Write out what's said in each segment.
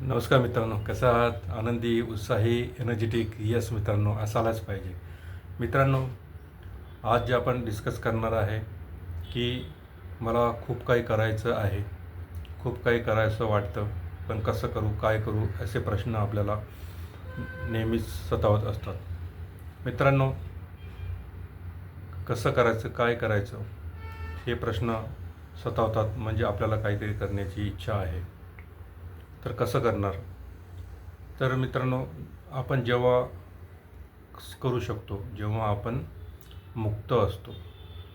नमस्कार मित्रांनो कसा आहात? आनंदी उत्साही एनर्जेटिक यस मित्रांनो असायलाच पाहिजे. मित्रांनो आज जे आपण डिस्कस करणार आहे की मला खूप काही करायचं आहे खूप काही करायचं वाटतं पण कसं करू काय करू असे प्रश्न आपल्याला नेहमीच सतावत असतात. मित्रांनो कसं करायचं काय करायचं हे प्रश्न सतावतात म्हणजे आपल्याला काहीतरी करण्याची इच्छा आहे. तर कसं करणार? तर मित्रांनो आपण जेव्हा करू शकतो जेव्हा आपण मुक्त असतो.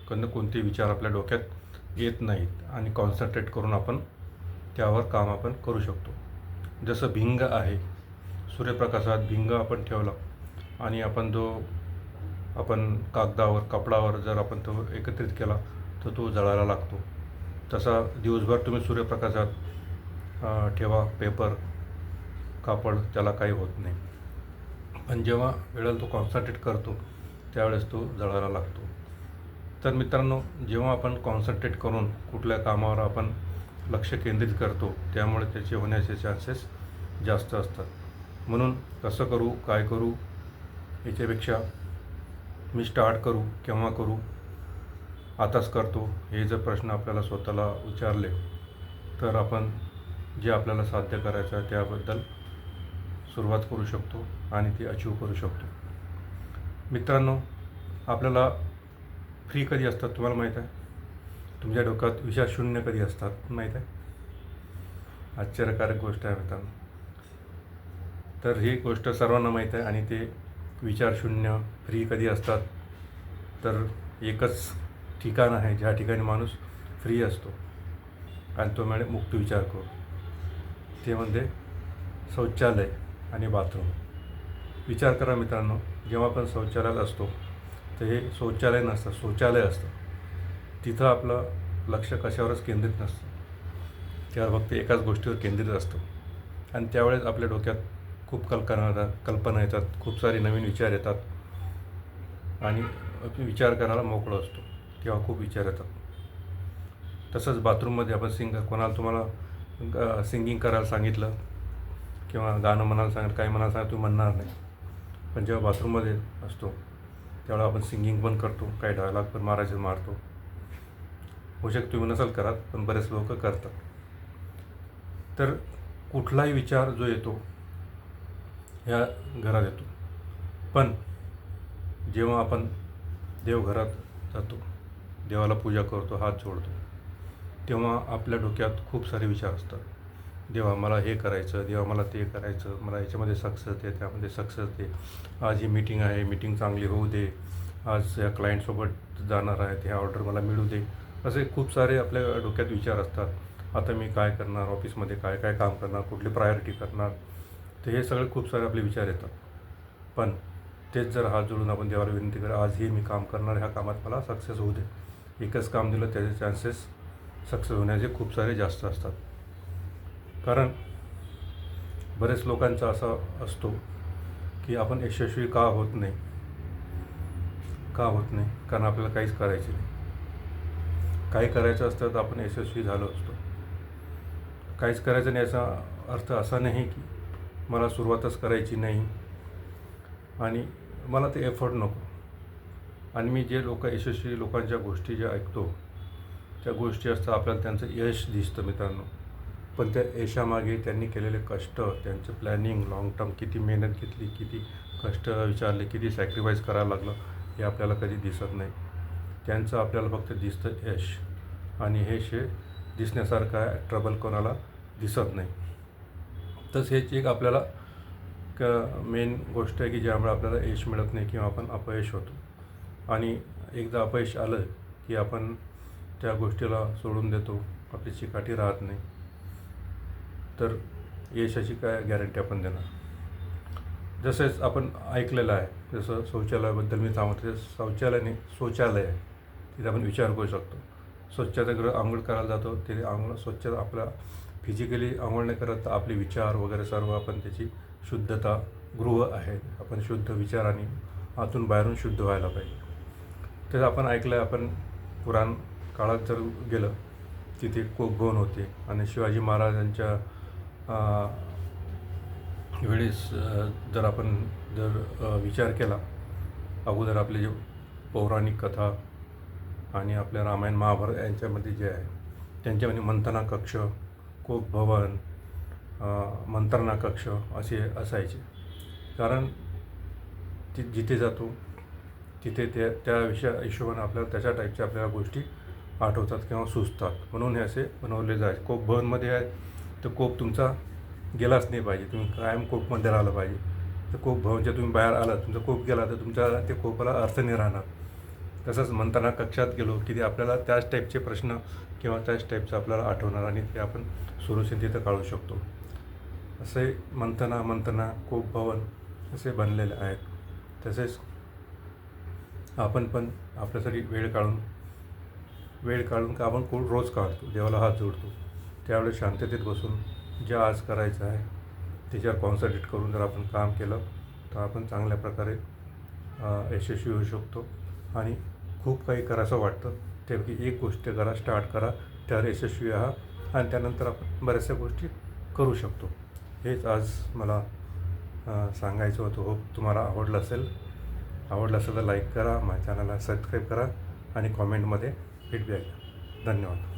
कारण कोणते विचार आपल्या डोक्यात येत नाहीत आणि कॉन्सन्ट्रेट करून आपण त्यावर काम आपण करू शकतो. जसं भिंग आहे सूर्यप्रकाशात भिंग आपण ठेवला आणि आपण जो आपण कागदावर कपडावर जर आपण तो एकत्रित केला तर तो जळायला लागतो. तसा दिवसभर तुम्ही सूर्यप्रकाशात ठेवा पेपर कापड त्याला काही होत नाही. पण जेव्हा वेळेला तो कॉन्सन्ट्रेट करतो त्यावेळेस तो जळायला लागतो. तर मित्रांनो जेव्हा आपण कॉन्सन्ट्रेट करून कुठल्या कामावर आपण लक्ष केंद्रित करतो त्यामुळे त्याचे होण्याचे चान्सेस जास्त असतात. म्हणून कसं करू काय करू याच्यापेक्षा मी स्टार्ट करू केव्हा करू आताच करतो हे जर प्रश्न आपल्याला स्वतःला विचारले तर आपण जे आपल्याला साध्य करायचं आहे त्याबद्दल सुरुवात करू शकतो आणि ती अचीव करू शकतो. मित्रांनो आपल्याला फ्री कधी असतात तुम्हाला माहीत आहे? तुमच्या डोक्यात विचार शून्य कधी असतात माहीत आहे? आश्चर्यकारक गोष्ट आहे मित्रांनो. तर ही गोष्ट सर्वांना माहीत आहे आणि ते विचार शून्य फ्री कधी असतात? तर एकच ठिकाण आहे ज्या ठिकाणी माणूस फ्री असतो. आणि तो मॅडम मुक्त विचार करू ते म्हणजे शौचालय आणि बाथरूम. विचार करा मित्रांनो जेव्हा आपण शौचालयात असतो तर हे शौचालय नसतं शौचालय असतं. तिथं आपलं लक्ष कशावरच केंद्रित नसतं. त्यावर फक्त एकाच गोष्टीवर केंद्रित असतं. आणि त्यावेळेस आपल्या डोक्यात खूप कल्पना येतात कल्पना येतात खूप सारे नवीन विचार येतात. आणि विचार करायला मोकळं असतो तेव्हा खूप विचार येतात. तसंच बाथरूममध्ये आपण सिंग कोणाला तुम्हाला सिंगिंग करायला सांगितलं किंवा गाणं म्हणायला सांगितलं काही म्हणायला सांगितलं तुम्ही म्हणणार नाही. पण जेव्हा बाथरूममध्ये असतो त्यावेळेला आपण सिंगिंग पण करतो काही डायलॉग पण मारायचे मारतो. होऊ शकतो तुम्ही नसाल करत पण बरेच लोक करतात. तर कुठलाही विचार जो येतो ह्या घरात येतो. पण जेव्हा आपण देवघरात जातो देवाला पूजा करतो हात जोडतो तेव्हा आपल्या डोक्यात खूप सारे विचार असतात. देवा मला हे करायचं देवा मला ते करायचं मला याच्यामध्ये सक्सेस दे त्यामध्ये सक्सेस दे आज ही मीटिंग आहे मीटिंग चांगली होऊ दे. आज या क्लायंटसोबत जाणार आहे ते ऑर्डर मला मिळू दे. असे खूप सारे आपल्या डोक्यात विचार असतात. आता मी काय करणार ऑफिसमध्ये काय काय काम करणार कुठली प्रायोरिटी करणार? तर हे सगळे खूप सारे आपले विचार येतात. पण तेच जर हात जोडून आपण देवाला विनंती करा आज हे मी काम करणार ह्या कामात मला सक्सेस होऊ दे. एकच काम दिलं त्याचे चान्सेस सक्सेस होण्याचे खूप सारे जास्त असतात. कारण बरेच लोकांचा असा असतो की आपण यशस्वी का होत नाही का होत नाही? कारण आपल्याला काहीच करायचे नाही. काही करायचं असतं तर आपण यशस्वी झालो असतो. काहीच करायचं नाही याचा अर्थ असा नाही की मला सुरुवातच करायची नाही. आणि मला ते एफर्ट नको. आणि मी जे लोक यशस्वी लोकांच्या गोष्टी ज्या ऐकतो त्या गोष्टी असतात आपल्याला त्यांचं यश दिसतं मित्रांनो. पण त्या यशामागे त्यांनी केलेले कष्ट त्यांचं प्लॅनिंग लाँग टर्म किती मेहनत घेतली किती कष्ट विचारले किती सॅक्रिफाईस करायला लागलं हे आपल्याला कधी दिसत नाही. त्यांचं आपल्याला फक्त दिसतं यश. आणि हे शे दिसण्यासारखं आहे ट्रबल कोणाला दिसत नाही. तसं हेच एक आपल्याला क मेन गोष्ट आहे की ज्यामुळे आपल्याला यश मिळत नाही किंवा आपण अपयश होतो. आणि एकदा अपयश आलं की आपण त्या गोष्टीला सोडून देतो. आपली चिकाटी राहत नाही. तर यशाची काय गॅरंटी आपण देणार? जसेच आपण ऐकलेलं आहे जसं शौचालयाबद्दल मी सांगतो शौचालयाने शौचालय आहे तिथे आपण विचार करू शकतो. स्वच्छतागृह आंघोळ करायला जातो तिथे आंघोळ स्वच्छ आपल्या फिजिकली आंघोळ नाही करत तर आपले विचार वगैरे सर्व आपण त्याची शुद्धता गृह आहे. आपण शुद्ध विचाराने आतून बाहेरून शुद्ध व्हायला पाहिजे. तर आपण ऐकलं आपण पुराण काळात जर गेलं तिथे कोकभवन होते आणि शिवाजी महाराजांच्या वेळेस जर आपण जर विचार केला अगोदर आपले जे पौराणिक कथा आणि आपल्या रामायण महाभारत यांच्यामध्ये जे आहे त्यांच्यामध्ये मंथना कक्ष कोप भवन मंत्रणा कक्ष असे असायचे. कारण ति जिथे जातो तिथे त्या त्या विषया हिशोबाने आपल्याला त्याच्या टाईपच्या आपल्याला गोष्टी आठवतात किंवा सुचतात. म्हणून हे असे बनवले जायचे कोप भवनमध्ये आहे तर कोप तुमचा गेलाच नाही पाहिजे. तुम्ही कायम कोपमध्ये राहिलं पाहिजे. तर कोप भवनच्या तुम्ही बाहेर आलात तुमचा कोप गेला तर तुमच्या ते कोपाला अर्थ नाही राहणार. तसंच मंथना कक्षात गेलो की ते आपल्याला त्याच टाईपचे प्रश्न किंवा त्याच टाईपचं आपल्याला आठवणार आणि ते आपण सोल्युशन तिथं काढू शकतो. असे मंथना मंथना कोप भवन असे बनलेले आहेत. तसेच आपण पण आपल्यासाठी वेळ काढून वेळ काढून का आपण कोण रोज काढतो देवाला हात जोडतो. त्यावेळेस शांततेत बसून जे आज करायचं आहे त्याच्यावर कॉन्सन्ट्रेट करून जर आपण काम केलं तर आपण चांगल्या प्रकारे यशस्वी होऊ शकतो. आणि खूप काही करायचं वाटतं. त्यापैकी एक गोष्ट करा स्टार्ट करा त्यावर यशस्वी आहात आणि त्यानंतर आपण बऱ्याचशा गोष्टी करू शकतो. हेच आज मला सांगायचं होतं. होप तुम्हाला आवडलं असेल. आवडलं असेल तर लाईक करा माझ्या चॅनलला सबस्क्राईब करा आणि कॉमेंटमध्ये फीडबॅक धन्यवाद.